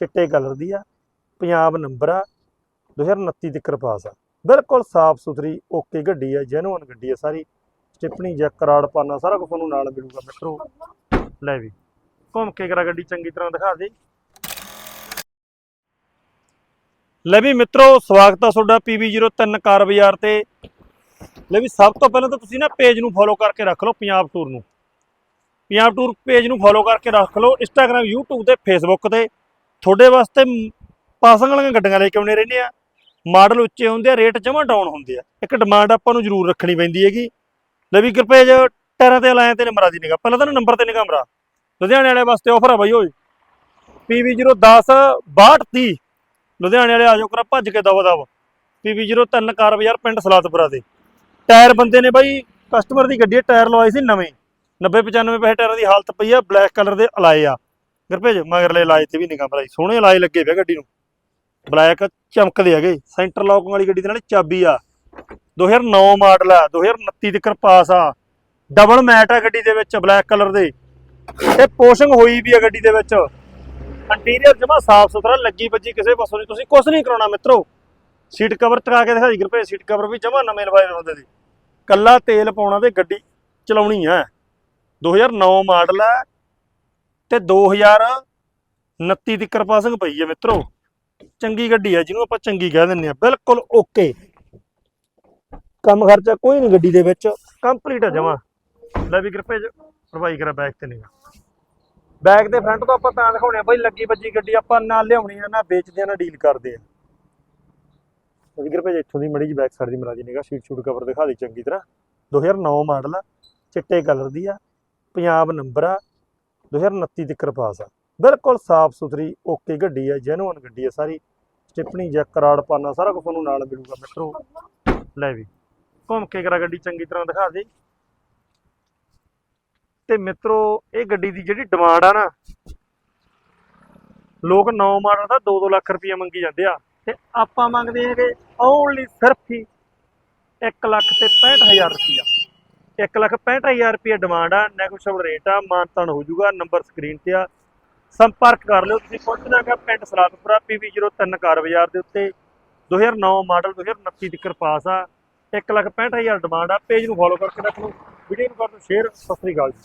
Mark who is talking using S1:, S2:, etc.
S1: ਚਿੱਟੇ ਕਲਰ ਦੀ ਆ, ਪੰਜਾਬ ਨੰਬਰ ਆ 2029 ਤੱਕ ਪਾਸ ਆ। ਬਿਲਕੁਲ ਸਾਫ਼ ਸੁਥਰੀ ਓਕੇ ਗੱਡੀ ਆ ਜੈਨੂਅਨ ਗੱਡੀ ਆ ਸਾਰੀ। ਸਟਿਪਣੀ ਜਾਂ ਕਰਾੜ ਪਾਨਾ, ਸਾਰਾ ਕੁਝ ਤੁਹਾਨੂੰ ਨਾਲ ਮਿਲੂਗਾ ਮਿੱਤਰੋ ਲੈ ਵੀ, ਘੁੰਮ ਕੇ ਕਰਾ ਗੱਡੀ ਚੰਗੀ ਤਰ੍ਹਾਂ ਦਿਖਾ ਦੇ। ਲੈ ਵੀ ਮਿੱਤਰੋ, ਸਵਾਗਤ ਆ ਤੁਹਾਡਾ PB03 ਕਾਰ ਬਾਜ਼ਾਰ ਤੇ। ਲੈ ਵੀ, ਸਭ ਤੋਂ ਪਹਿਲਾਂ ਤਾਂ ਤੁਸੀਂ ਨਾ ਪੇਜ ਨੂੰ ਫੋਲੋ ਕਰਕੇ ਰੱਖ ਲਓ ਪੰਜਾਬ ਟੂਰ ਨੂੰ। ਪੰਜਾਬ ਟੂਰ ਪੇਜ ਨੂੰ ਫੋਲੋ ਕਰਕੇ ਰੱਖ ਲਓ ਇੰਸਟਾਗ੍ਰam YouTube ਤੇ, Facebook ਤੇ। ਤੁਹਾਡੇ ਵਾਸਤੇ ਪਾਸਿੰਗ ਵਾਲੀਆਂ ਗੱਡੀਆਂ ਲੈ ਕੇ ਆਉਣੇ ਰਹਿੰਦੇ ਆ। ਮਾਡਲ ਉੱਚੇ ਹੁੰਦੇ ਆ, ਰੇਟ ਜਮਾ ਡਾਊਨ ਹੁੰਦੇ ਆ। ਇੱਕ ਡਿਮਾਂਡ ਆਪਾਂ ਨੂੰ ਜ਼ਰੂਰ ਰੱਖਣੀ ਪੈਂਦੀ ਹੈਗੀ। ਲੈ ਵੀ ਕਿਰਪੇਜ ਟਾਇਰਾਂ ਤੇ ਲਾਇਆ ਤੇ ਨੰਬਰਾਂ ਦੀ ਨਿਗਾ ਪਹਿਲਾਂ ਤਾਂ ਨੰਬਰ ਤੇ ਨਿਗਾ ਮਰਾ ਲੁਧਿਆਣੇ ਵਾਲੇ ਵਾਸਤੇ ਆਫਰ ਆ ਬਾਈ, ਓਏ। PB010 6230 ਲੁਧਿਆਣੇ ਵਾਲੇ ਆ ਜਾਓ, ਕਰਾ ਭੱਜ ਕੇ ਦਵਾ ਦਵ PB03 ਕਾਰ ਬਾਜ਼ਾਰ ਪਿੰਡ ਸਲਾਤਪੁਰਾ ਦੇ। ਟਾਇਰ ਬੰਦੇ ਨੇ ਬਾਈ ਕਸਟਮਰ ਦੀ ਗੱਡੀ ਟਾਇਰ ਲਵਾਏ ਸੀ ਨਵੇਂ। 90 95 ਪੈਸੇ ਟਾਇਰਾਂ ਦੀ ਹਾਲਤ ਪਈ ਆ ਬਲੈਕ ਕਲਰ ਦੇ ਅਲਾਏ ਆ। ਗੁਰਪੇਜ ਮਗਰਲੇ ਲਾਏ ਤੇ ਵੀ ਨਿਗਾਹ ਮਰਾਈ ਸੋਹਣੇ ਲਾਏ ਲੱਗੇ ਪਿਆ ਗੱਡੀ ਨੂੰ। ਬਲੈਕ ਚਮਕਦੇ ਹੈਗੇ। ਸੈਂਟਰ ਲੌਕ ਵਾਲੀ ਗੱਡੀ ਦੇ ਨਾਲ ਚਾਬੀ ਆ। 2009 ਮਾਡਲ ਆ 2029 ਤੱਕ ਪਾਸ ਆ। ਡਬਲ ਮੈਟ ਆ ਗੱਡੀ ਦੇ ਵਿੱਚ ਬਲੈਕ ਕਲਰ ਦੇ। ਤੇ ਪੋਸ਼ਿੰਗ ਹੋਈ ਵੀ ਆ ਗੱਡੀ ਦੇ ਵਿੱਚ। ਇੰਟੀਰੀਅਰ ਜਮਾ ਸਾਫ਼ ਸੁਥਰਾ, ਲੱਗੀ ਵੱਜੀ ਕਿਸੇ ਪਾਸੋਂ ਨਹੀਂ। ਤੁਸੀਂ ਕੁਝ ਨਹੀਂ ਕਰਾਉਣਾ ਮਿੱਤਰੋ। ਸੀਟ ਕਵਰ ਟਕਾ ਕੇ ਦਿਖਾਈ ਗੁਰਭੇਜ ਸੀਟ ਕਵਰ ਵੀ ਜਮਾ ਨਵੇਂ ਲਵਾਏ ਹੁੰਦੇ ਸੀ ਕੱਲਾ ਤੇਲ ਪਾਉਣਾ ਤੇ ਗੱਡੀ ਚਲਾਉਣੀ ਆ 2009 ਮਾਡਲ ਆ ਤੇ 2029 ਕਿਰਪਾ ਸਿੰਘ ਪਈ ਹੈ ਮਿੱਤਰੋ। ਚੰਗੀ ਗੱਡੀ ਹੈ, ਜਿਹਨੂੰ ਆਪਾਂ ਚੰਗੀ ਕਹਿ ਦਿੰਦੇ ਆ ਬਿਲਕੁਲ ਓਕੇ। ਕੰਮ ਖਰਚਾ ਕੋਈ ਨਹੀਂ ਗੱਡੀ ਦੇ ਵਿੱਚ। ਕੰਪਲੀਟ ਆ ਜਮਾ। ਲੈ ਵੀ ਕਿਰਪੇ ਭਰਵਾਈ ਕਰਾ ਬੈਕ ਤੇ ਨਹੀਂ ਬੈਕ ਦੇ ਫਰੰਟ ਤੋਂ ਆਪਾਂ ਤਾਂ ਦਿਖਾਉਣੇ ਆ ਬਈ, ਲੱਗੀ ਵੱਜੀ ਗੱਡੀ ਆਪਾਂ ਨਾ ਲਿਆਉਣੀ ਆ, ਨਾ ਵੇਚਦੇ ਆ, ਨਾ ਡੀਲ ਕਰਦੇ ਆ। ਵੀ ਕਿਰਪੇ ਇੱਥੋਂ ਦੀ ਮੜੀ ਜੀ ਬੈਕ ਸਾਈਡ ਦੀ ਮਰਾਜੀ ਨਿਗਾ ਸ਼ੀਟ ਸ਼ੂਟ ਕਵਰ ਦਿਖਾ ਦੇ ਚੰਗੀ ਤਰ੍ਹਾਂ। 2009 ਮਾਡਲ ਆ, ਚਿੱਟੇ ਕਲਰ ਦੀ ਆ, ਪੰਜਾਬ ਨੰਬਰ ਆ 2029 ਤੱਕ ਪਾਸ ਆ। ਬਿਲਕੁਲ ਸਾਫ਼ ਸੁਥਰੀ, ਓਕੇ ਗੱਡੀ ਆ ਜੈਨੂਅਨ ਗੱਡੀ ਆ ਸਾਰੀ। ਸਟਿਪਣੀ ਜਾਂ ਕਰਾੜ ਪਾਨਾ, ਸਾਰਾ ਕੁਝ ਤੁਹਾਨੂੰ ਨਾਲ ਮਿਲੂਗਾ ਮਿੱਤਰੋ। ਲੈ ਵੀ, ਘੁੰਮ ਕੇ ਕਰਾ ਗੱਡੀ ਚੰਗੀ ਤਰ੍ਹਾਂ ਦਿਖਾ ਦੇ। ਤੇ ਮਿੱਤਰੋ, ਇਹ ਗੱਡੀ ਦੀ ਜਿਹੜੀ ਡਿਮਾਂਡ ਆ ਨਾ, ਲੋਕ 9 ਮਾਡਲ ਦਾ 2-2 ਲੱਖ ਰੁਪਏ ਮੰਗੀ ਜਾਂਦੇ ਆ। ਤੇ ਆਪਾਂ ਮੰਗਦੇ ਹੈਗੇ ਓਨਲੀ ਸਿਰਫ ਹੀ 1 ਲੱਖ ਤੇ 65000 ਰੁਪਇਆ 1 ਲੱਖ 65000 ਰੁਪਏ ਡਿਮਾਂਡ ਆ ਨੈਗੋਸ਼ੀਏਬਲ ਰੇਟ ਆ, ਮਾਨਤਾਨ ਹੋ ਜਾਊਗਾ ਨੰਬਰ ਸਕਰੀਨ ਤੇ ਆ। ਸੰਪਰਕ ਕਰ ਲਿਓ, ਤੁਸੀਂ ਪਹੁੰਚਣਾ ਹੈਗਾ ਪਿੰਡ ਸਲਾਤਪੁਰਾ PB03 ਕਾਰ ਬਾਜ਼ਾਰ ਦੇ ਉੱਤੇ 2009 ਮਾਡਲ 2029 ਤੱਕ ਪਾਸ ਆ 1 ਲੱਖ 65000 ਡਿਮਾਂਡ ਆ। ਪੇਜ ਨੂੰ ਫੋਲੋ ਕਰਕੇ ਰੱਖ ਲਓ ਵੀਡੀਓ ਨੂੰ ਕਰ ਦਿਓ ਸ਼ੇਅਰ ਸਤਿ ਸ੍ਰੀ ਅਕਾਲ ਜੀ।